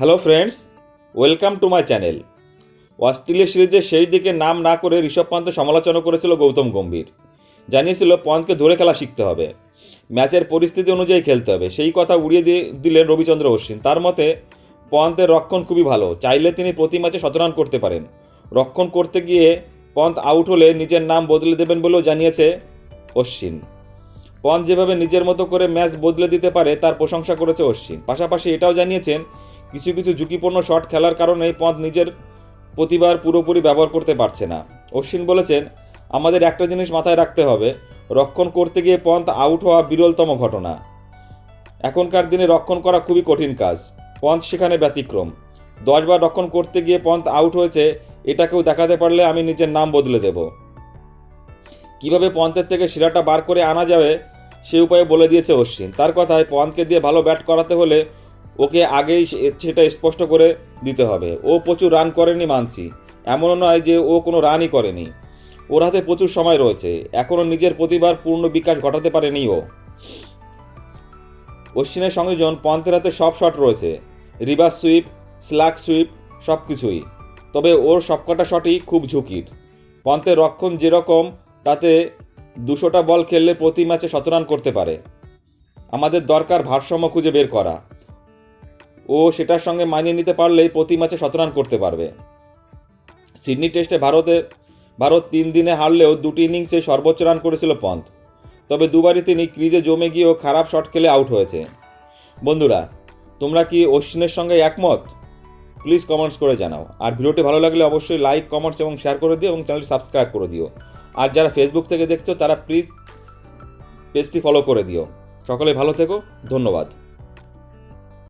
Hello friends, welcome to my channel. Australia সিরিজের শেষ দিকে নাম না করে ঋষভ পান্ত সমালোচনা করেছিল গৌতম গম্ভীর। জানিয়েছিল পন্তকে ধরে খেলা শিখতে হবে। ম্যাচের পরিস্থিতি অনুযায়ী খেলতে হবে। সেই কথা উড়িয়ে দিয়ে দিলেন রবিচন্দ্র অশ্বিন। তার মতে পন্তের রক্ষণ খুবই ভালো। চাইলে তিনি প্রতি ম্যাচে শতরান করতে পারেন। রক্ষণ করতে গিয়ে পন্ত আউট হলে নিজের নাম বদলে দেবেন বলেও জানিয়েছে অশ্বিন। পন্ত যেভাবে নিজের মতো করে ম্যাচ বদলে দিতে পারে, তার প্রশংসা করেছে অশ্বিন। পাশাপাশি এটাও জানিয়েছেন কিছু কিছু ঝুঁকিপূর্ণ শট খেলার কারণে পন্ত নিজের প্রতিবার পুরোপুরি ব্যবহার করতে পারছে না। অশ্বিন বলেছেন, আমাদের একটা জিনিস মাথায় রাখতে হবে, রক্ষণ করতে গিয়ে পন্ত আউট হওয়া বিরলতম ঘটনা। এখনকার দিনে রক্ষণ করা খুবই কঠিন কাজ। পন্থ সেখানে ব্যতিক্রম। দশবার রক্ষণ করতে গিয়ে পন্ত আউট হয়েছে, এটাকেও দেখাতে পারলে আমি নিজের নাম বদলে দেব। কীভাবে পন্থের থেকে শিরাটা বার করে আনা যাবে, সে উপায়ে বলে দিয়েছে অশ্বিন। তার কথায় পন্থকে দিয়ে ভালো ব্যাট করাতে হলে ওকে আগেই সেটা স্পষ্ট করে দিতে হবে। ও প্রচুর রান করেনি মানছি এমনও নয় যে ও কোনো রানই করেনি। ওর হাতে প্রচুর সময় রয়েছে। এখনও নিজের প্রতিভার পূর্ণ বিকাশ ঘটাতে পারেনি ও। অশ্বিনের সংযোজন পন্থের হাতে সব শট রয়েছে। রিভার্স সুইপ স্ল্যাক সুইপ সব কিছুই তবে ওর সবকটা শটই খুব ঝুঁকির। পন্থের রক্ষণ যেরকম, তাতে দুশোটা বল খেললে প্রতি ম্যাচে শতরান করতে পারে। আমাদের দরকার ভারসাম্য খুঁজে বের করা। ও সেটার সঙ্গে মানিয়ে নিতে পারলেই প্রতি ম্যাচে শতরান করতে পারবে। সিডনি টেস্টে ভারতে, ভারত তিন দিনে হারলেও দুটি ইনিংসে সর্বোচ্চ রান করেছিল পন্থ। তবে দুবারই তিনি ক্রিজে জমে গিয়েও খারাপ শট খেলে আউট হয়েছে। বন্ধুরা, তোমরা কি অশ্বিনের সঙ্গে একমত? প্লিজ কমেন্টস করে জানাও। আর ভিডিওটি ভালো লাগলে অবশ্যই লাইক, কমেন্টস এবং শেয়ার করে দিও এবং চ্যানেলটি সাবস্ক্রাইব করে দিও। আর যারা ফেসবুক থেকে দেখছ, তারা প্লিজ পেজটি ফলো করে দিও। সকলে ভালো থেকো, ধন্যবাদ।